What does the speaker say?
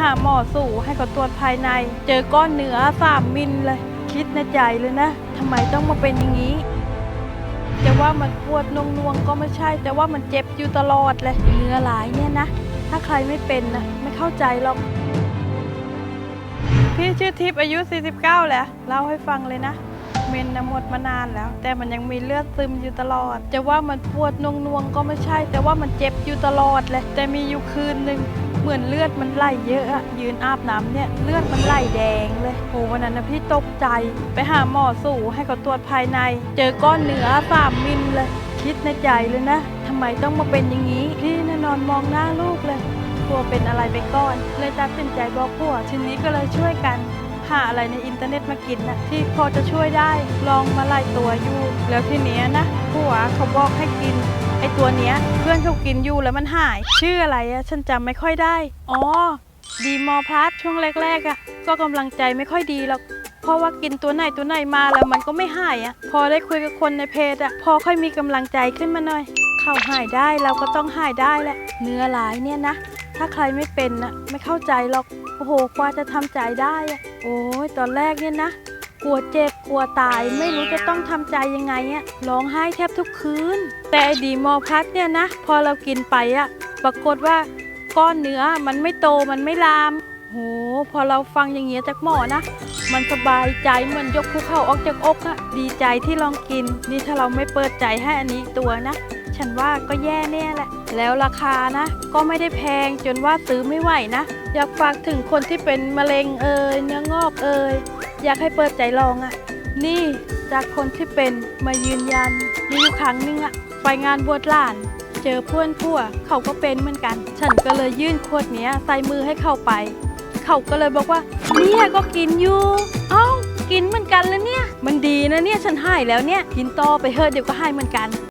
หาหมอสู่ให้เขาตรวจภายใน เจอก้อนเนื้อสามมิลเลย คิดในใจเลยนะทำไมต้องมาเป็นอย่างนี้ จะว่ามันปวดนงนวงก็ไม่ใช่ แต่ว่ามันเจ็บอยู่ตลอดเลย เนื้อหลายเนี่ยนะ ถ้าใครไม่เป็นนะไม่เข้าใจหรอกพี่ชื่อทิพย์อายุ 49 แหล้วเล่าให้ฟังเลยนะเมนนะหมดมานานแล้ว แต่มันยังมีเลือดซึมอยู่ตลอด จะว่ามันปวดนงนวงก็ไม่ใช่ แต่ว่ามันเจ็บอยู่ตลอดเลยแต่มีอยู่คืนหนึ่ง เหมือนเลือดมันไหลเยอะอะยืนอาบน้ำเนี่ยเลือดมันไหลแดงเลยโหวันนั้นนะพี่ตกใจ ไปหาหมอสู่ให้เขาตรวจภายใน เจอก้อนเนื้อสามมิลเลย คิดในใจเลยนะทำไมต้องมาเป็นอย่างนี้ พี่น่ะนอนมองหน้าลูกเลยกลัวเป็นอะไรไปก่อน เลยตัดสินใจบอกผัวทีนี้ก็เลยช่วยกัน หาอะไรในอินเทอร์เน็ตมากินนะที่พอจะช่วยได้ลองมาไล่ตัวอยู่แล้วทีเนี้ยนะผัวเขาบอกให้กินไอตัวเนี้ยเพื่อนเขากินอยู่แล้วมันหาย ชื่ออะไรอะฉันจำไม่ค่อยได้อ๋อดีมอพลัสช่วงแรกๆอะก็กำลังใจไม่ค่อยดีหรอกเพราะว่ากินตัวไหนตัวไหนมาแล้วมันก็ไม่หายอะพอได้คุยกับคนในเพจอะพอค่อยมีกำลังใจขึ้นมาหน่อย เข้าหายได้เราก็ต้องหายได้แหละเนื้อหลายเนี่ยนะ ถ้าใครไม่เป็นนะไม่เข้าใจหรอก อ้โหกว่าจะทำใจได้โอ้ยตอนแรกเนี่ยนะกลัวเจ็บกลัวตายไม่รู้จะต้องทำใจยังไงอะร้องไห้แทบทุกคืน แต่ไอดีมอพัทเนี่ยนะ พอเรากินไปอะปรากฏว่าก้อนเนื้อมันไม่โตมันไม่ลาม โห พอเราฟังอย่างเงี้ยจากหมอนะ มันสบายใจเหมือนยกภูเขาออกจากอกอะดีใจที่ลองกิน นี่ถ้าเราไม่เปิดใจให้อันนี้ตัวนะ ฉันว่าก็แย่แน่แหละ แล้วราคานะ ก็ไม่ได้แพงจนว่าซื้อไม่ไหวนะ อยากฝากถึงคนที่เป็นมะเร็งเอ่ยเนื้องอกเอ่ยอยากให้เปิดใจลองอะ่ะ นี่จากคนที่เป็นมายืนยัน มีอยู่ครั้งหนึงอะ่ะ ไปงานบวชหลาน เจอเพื่อนพั่วเขาก็เป็นเหมือนกัน ฉันก็เลยยื่นขวดเนี้ยใส่มือให้เข้าไป เขาก็เลยบอกว่าเนี่ยก็กินอยู่เอ้ากินเหมือนกันแล้วเนี่ย มันดีนะเนี่ยฉันหายแล้วเนี่ย กินต่อไปเถอะเดี๋ยวก็หายเหมือนกัน